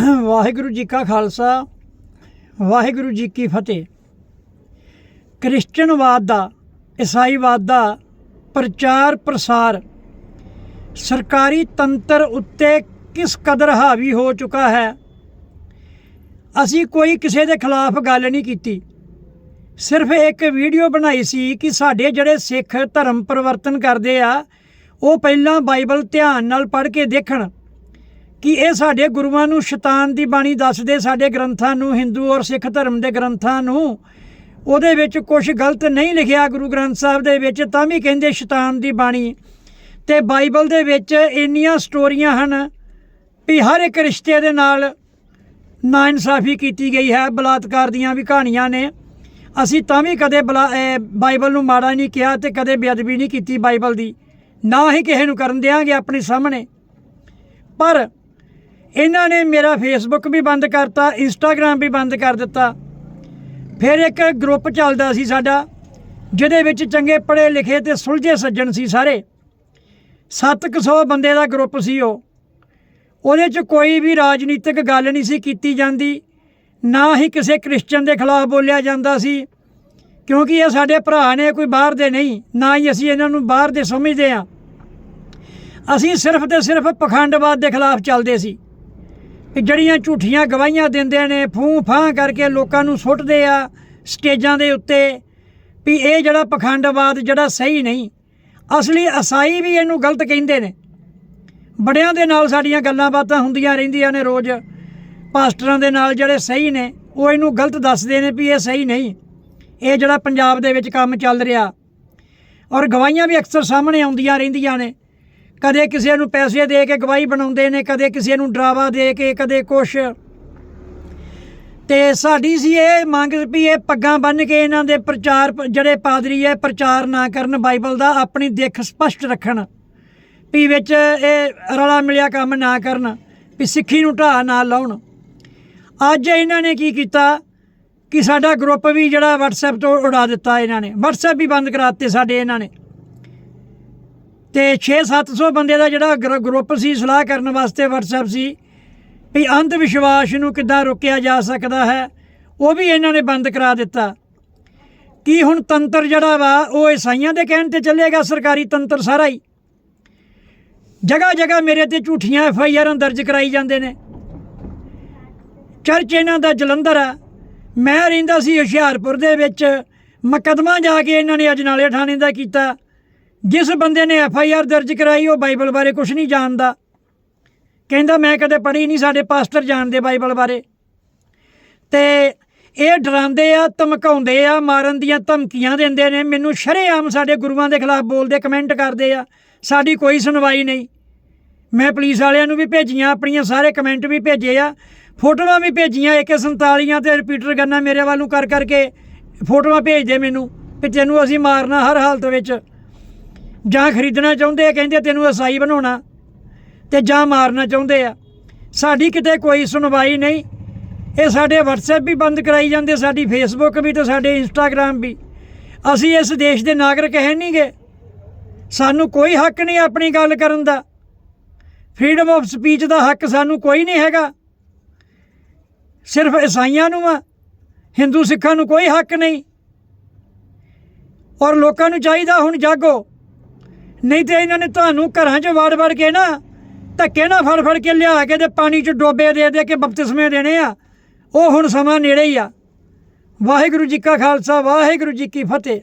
ਵਾਹਿਗੁਰੂ ਜੀ ਕਾ ਖਾਲਸਾ, ਵਾਹਿਗੁਰੂ ਜੀ ਕੀ ਫਤਿਹ। ਕ੍ਰਿਸਚਨਵਾਦ ਦਾ, ਈਸਾਈਵਾਦ ਦਾ ਪ੍ਰਚਾਰ ਪ੍ਰਸਾਰ ਸਰਕਾਰੀ ਤੰਤਰ ਉੱਤੇ ਕਿਸ ਕਦਰ ਹਾਵੀ ਹੋ ਚੁੱਕਾ ਹੈ? ਅਸੀਂ ਕੋਈ ਕਿਸੇ ਦੇ ਖਿਲਾਫ ਗੱਲ ਨਹੀਂ ਕੀਤੀ। ਸਿਰਫ ਇੱਕ ਵੀਡੀਓ ਬਣਾਈ ਸੀ ਕਿ ਸਾਡੇ ਜਿਹੜੇ ਸਿੱਖ ਧਰਮ ਪਰਿਵਰਤਨ ਕਰਦੇ ਆ, ਉਹ ਪਹਿਲਾਂ ਬਾਈਬਲ ਧਿਆਨ ਨਾਲ ਪੜ੍ਹ ਕੇ ਦੇਖਣ। ਕਿ ਇਹ ਸਾਡੇ ਗੁਰੂਆਂ ਨੂੰ ਸ਼ੈਤਾਨ ਦੀ ਬਾਣੀ ਦੱਸਦੇ, ਸਾਡੇ ਗ੍ਰੰਥਾਂ ਨੂੰ, ਹਿੰਦੂ ਔਰ ਸਿੱਖ ਧਰਮ ਦੇ ਗ੍ਰੰਥਾਂ ਨੂੰ, ਉਹਦੇ ਵਿੱਚ ਕੁਝ ਗਲਤ ਨਹੀਂ ਲਿਖਿਆ ਗੁਰੂ ਗ੍ਰੰਥ ਸਾਹਿਬ ਦੇ ਵਿੱਚ, ਤਾਂ ਵੀ ਕਹਿੰਦੇ ਸ਼ੈਤਾਨ ਦੀ ਬਾਣੀ। ਤੇ ਬਾਈਬਲ ਦੇ ਵਿੱਚ ਇੰਨੀਆਂ ਸਟੋਰੀਆਂ ਹਨ ਵੀ ਹਰ ਇੱਕ ਰਿਸ਼ਤੇ ਦੇ ਨਾਲ ਨਾਇਨਸਾਫੀ ਕੀਤੀ ਗਈ ਹੈ, ਬਲਾਤਕਾਰ ਦੀਆਂ ਵੀ ਕਹਾਣੀਆਂ ਨੇ। ਅਸੀਂ ਤਾਂ ਵੀ ਕਦੇ ਬਲਾ- ਬਾਈਬਲ ਨੂੰ ਮਾੜਾ ਨਹੀਂ ਕਿਹਾ ਤੇ ਕਦੇ ਬੇਅਦਬੀ ਨਹੀਂ ਕੀਤੀ ਬਾਈਬਲ ਦੀ। ਨਾ ਹੀ ਕਿਸੇ ਨੂੰ ਕਰਨ ਦਿਆਂਗੇ ਆਪਣੇ ਸਾਹਮਣੇ। ਪਰ ਇਹਨਾਂ ਨੇ ਮੇਰਾ ਫੇਸਬੁੱਕ ਵੀ ਬੰਦ ਕਰਤਾ ਇੰਸਟਾਗ੍ਰam ਵੀ ਬੰਦ ਕਰ ਦਿੱਤਾ। ਫਿਰ ਇੱਕ ਗਰੁੱਪ ਚੱਲਦਾ ਸੀ ਸਾਡਾ, ਜਿਹਦੇ ਵਿੱਚ ਚੰਗੇ ਪੜ੍ਹੇ ਲਿਖੇ ਤੇ ਸੁਲਝੇ ਸੱਜਣ ਸੀ ਸਾਰੇ। 700 ਬੰਦੇ ਦਾ ਗਰੁੱਪ ਸੀ ਉਹ। ਉਹਦੇ 'ਚ ਕੋਈ ਵੀ ਰਾਜਨੀਤਿਕ ਗੱਲ ਨਹੀਂ ਸੀ ਕੀਤੀ ਜਾਂਦੀ, ਨਾ ਹੀ ਕਿਸੇ ਕ੍ਰਿਸਚੀਅਨ ਦੇ ਖਿਲਾਫ ਬੋਲਿਆ ਜਾਂਦਾ ਸੀ, ਕਿਉਂਕਿ ਇਹ ਸਾਡੇ ਭਰਾ ਨੇ ਕੋਈ ਬਾਹਰ ਦੇ ਨਹੀਂ, ਨਾ ਹੀ ਅਸੀਂ ਇਹਨਾਂ ਨੂੰ ਬਾਹਰ ਦੇ ਸਮਝਦੇ ਹਾਂ। ਅਸੀਂ ਸਿਰਫ ਤੇ ਸਿਰਫ ਪਖੰਡਵਾਦ ਦੇ ਖਿਲਾਫ ਚੱਲਦੇ ਸੀ। ਕਿ ਜਿਹੜੀਆਂ ਝੂਠੀਆਂ ਗਵਾਹੀਆਂ ਦਿੰਦੇ ਨੇ, ਫੂੰ ਫਾਂ ਕਰਕੇ ਲੋਕਾਂ ਨੂੰ ਸੁੱਟਦੇ ਆ ਸਟੇਜਾਂ ਦੇ ਉੱਤੇ ਵੀ ਇਹ ਜਿਹੜਾ ਪਖੰਡਵਾਦ ਜਿਹੜਾ ਸਹੀ ਨਹੀਂ, ਅਸਲੀ ਅਸਾਈ ਵੀ ਇਹਨੂੰ ਗਲਤ ਕਹਿੰਦੇ ਨੇ। ਬੜਿਆਂ ਦੇ ਨਾਲ ਸਾਡੀਆਂ ਗੱਲਾਂ ਬਾਤਾਂ ਹੁੰਦੀਆਂ ਰਹਿੰਦੀਆਂ ਨੇ ਰੋਜ਼। ਪਾਸਟਰਾਂ ਦੇ ਨਾਲ ਜਿਹੜੇ ਸਹੀ ਨੇ, ਉਹ ਇਹਨੂੰ ਗਲਤ ਦੱਸਦੇ ਨੇ ਵੀ ਇਹ ਸਹੀ ਨਹੀਂ। ਇਹ ਜਿਹੜਾ ਪੰਜਾਬ ਦੇ ਵਿੱਚ ਕੰਮ ਚੱਲ ਰਿਹਾ। ਔਰ ਗਵਾਹੀਆਂ ਵੀ ਅਕਸਰ ਸਾਹਮਣੇ ਆਉਂਦੀਆਂ ਰਹਿੰਦੀਆਂ ਨੇ। ਕਦੇ ਕਿਸੇ ਨੂੰ ਪੈਸੇ ਦੇ ਕੇ ਗਵਾਹੀ ਬਣਾਉਂਦੇ ਨੇ, ਕਦੇ ਕਿਸੇ ਨੂੰ ਡਰਾਵਾ ਦੇ ਕੇ, ਕਦੇ ਕੁਛ। ਤੇ ਸਾਡੀ ਸੀ ਇਹ ਮੰਗ ਵੀ ਇਹ ਪੱਗਾਂ ਬੰਨ ਕੇ ਇਹਨਾਂ ਦੇ ਪ੍ਰਚਾਰ, ਜਿਹੜੇ ਪਾਦਰੀ ਹੈ, ਪ੍ਰਚਾਰ ਨਾ ਕਰਨ, ਬਾਈਬਲ ਦਾ ਆਪਣੀ ਦਿੱਖ ਸਪਸ਼ਟ ਰੱਖਣ, ਵੀ ਵਿੱਚ ਇਹ ਰਲਾ ਮਿਲਿਆ ਕੰਮ ਨਾ ਕਰਨ, ਵੀ ਸਿੱਖੀ ਨੂੰ ਢਾਹ ਨਾ ਲਾਉਣ। ਅੱਜ ਇਹਨਾਂ ਨੇ ਕੀ ਕੀਤਾ ਕਿ ਸਾਡਾ ਗਰੁੱਪ ਵੀ ਜਿਹੜਾ WhatsApp ਤੋਂ ਉਡਾ ਦਿੱਤਾ ਇਹਨਾਂ ਨੇ। WhatsApp ਵੀ ਬੰਦ ਕਰਾ ਦਿੱਤੇ ਸਾਡੇ ਇਹਨਾਂ ਨੇ। ਤੇ 6-700 ਬੰਦੇ ਦਾ ਜਿਹੜਾ ਗਰ- ਗਰੁੱਪ ਸੀ, ਸਲਾਹ ਕਰਨ ਵਾਸਤੇ WhatsApp ਸੀ ਵੀ ਅੰਧ ਵਿਸ਼ਵਾਸ ਨੂੰ ਕਿੱਦਾਂ ਰੋਕਿਆ ਜਾ ਸਕਦਾ ਹੈ, ਉਹ ਵੀ ਇਹਨਾਂ ਨੇ ਬੰਦ ਕਰਾ ਦਿੱਤਾ। ਕੀ ਹੁਣ ਤੰਤਰ ਜਿਹੜਾ ਵਾ, ਉਹ ਈਸਾਈਆਂ ਦੇ ਕਹਿਣ ਤੇ ਚੱਲੇਗਾ, ਸਰਕਾਰੀ ਤੰਤਰ ਸਾਰਾ ਹੀ? ਜਗ੍ਹਾ ਜਗ੍ਹਾ ਮੇਰੇ ਤੇ ਝੂਠੀਆਂ ਐਫ ਆਈ ਆਰਾਂ ਦਰਜ ਕਰਾਈ ਜਾਂਦੇ ਨੇ। ਚਰਚ ਇਹਨਾਂ ਦਾ ਜਲੰਧਰ ਆ। ਮੈਂ ਰਹਿੰਦਾ ਸੀ ਹੁਸ਼ਿਆਰਪੁਰ ਦੇ ਵਿੱਚ। ਮੁਕੱਦਮਾ ਜਾ ਕੇ ਇਹਨਾਂ ਨੇ ਅਜਨਾਲੇ ਥਾਣੇ ਦਾ ਕੀਤਾ। ਜਿਸ ਬੰਦੇ ਨੇ ਐਫ ਆਈ ਆਰ ਦਰਜ ਕਰਾਈ, ਉਹ ਬਾਈਬਲ ਬਾਰੇ ਕੁਝ ਨਹੀਂ ਜਾਣਦਾ। ਕਹਿੰਦਾ, ਮੈਂ ਕਦੇ ਪੜ੍ਹੀ ਨਹੀਂ ਸਾਡੇ ਪਾਸਟਰ ਜਾਣਦੇ ਬਾਈਬਲ ਬਾਰੇ। ਤੇ ਇਹ ਡਰਾਉਂਦੇ ਆ, ਧਮਕਾਉਂਦੇ ਆ, ਮਾਰਨ ਦੀਆਂ ਧਮਕੀਆਂ ਦਿੰਦੇ ਨੇ। ਮੈਨੂੰ ਸ਼ਰੇਆਮ ਸਾਡੇ ਗੁਰੂਆਂ ਦੇ ਖਿਲਾਫ ਬੋਲਦੇ, ਕਮੈਂਟ ਕਰਦੇ ਆ, ਸਾਡੀ ਕੋਈ ਸੁਣਵਾਈ ਨਹੀਂ। ਮੈਂ ਪੁਲਿਸ ਵਾਲਿਆਂ ਨੂੰ ਵੀ ਭੇਜੀਆਂ, ਆਪਣੀਆਂ ਸਾਰੇ ਕਮੈਂਟ ਵੀ ਭੇਜੇ ਆ। ਫੋਟੋਆਂ ਵੀ ਭੇਜੀਆਂ AK47 ਤੇ ਰਿਪੀਟਰ ਗੰਨਾ ਮੇਰੇ ਵੱਲ ਨੂੰ ਕਰ ਕਰਕੇ ਫੋਟੋਆਂ ਭੇਜਦੇ ਮੈਨੂੰ ਕਿ ਤੈਨੂੰ ਅਸੀਂ ਮਾਰਨਾ ਹਰ ਹਾਲਤ ਵਿੱਚ। ਜਾਂ ਖਰੀਦਣਾ ਚਾਹੁੰਦੇ ਆ, ਕਹਿੰਦੇ ਤੈਨੂੰ ਅਸਾਈ ਬਣਾਉਣਾ ਤੇ ਜਾਂ ਮਾਰਨਾ ਚਾਹੁੰਦੇ ਆ। ਸਾਡੀ ਕਿਤੇ ਕੋਈ ਸੁਣਵਾਈ ਨਹੀਂ। ਇਹ ਸਾਡੇ WhatsApp ਵੀ ਬੰਦ ਕਰਾਈ ਜਾਂਦੇ, ਸਾਡੀ Facebook ਵੀ ਤੇ ਸਾਡੇ Instagram ਵੀ। ਅਸੀਂ ਇਸ ਦੇਸ਼ ਦੇ ਨਾਗਰਿਕ ਹੈ ਨਹੀਂਗੇ ਸਾਨੂੰ ਕੋਈ ਹੱਕ ਨਹੀਂ ਆਪਣੀ ਗੱਲ ਕਰਨ ਦਾ। ਫਰੀडम ਆਫ ਸਪੀਚ ਦਾ ਹੱਕ ਸਾਨੂੰ ਕੋਈ ਨਹੀਂ ਹੈਗਾ। ਸਿਰਫ ਈਸਾਈਆਂ ਨੂੰ ਆ, ਹਿੰਦੂ ਸਿੱਖਾਂ ਨੂੰ ਕੋਈ ਹੱਕ ਨਹੀਂ। ਔਰ ਲੋਕਾਂ ਨੂੰ ਚਾਹੀਦਾ ਹੁਣ ਜਾਗੋ। ਨਹੀਂ ਤੇ ਇਹਨਾਂ ਨੇ ਤੁਹਾਨੂੰ ਘਰਾਂ 'ਚ ਵੜ-ਵੜ ਕੇ ਨਾ ਧੱਕੇ ਨਾ ਫੜ-ਫੜ ਕੇ ਲਿਆ ਕੇ ਤੇ ਪਾਣੀ 'ਚ ਡੋਬੇ ਦੇ ਦੇ ਕੇ ਬਪਤਿਸਮੇ ਦੇਣੇ ਆ। ਉਹ ਹੁਣ ਸਮਾਂ ਨੇੜੇ ਹੀ ਆ। ਵਾਹਿਗੁਰੂ ਜੀ ਕਾ ਖਾਲਸਾ, ਵਾਹਿਗੁਰੂ ਜੀ ਕੀ ਫਤਿਹ।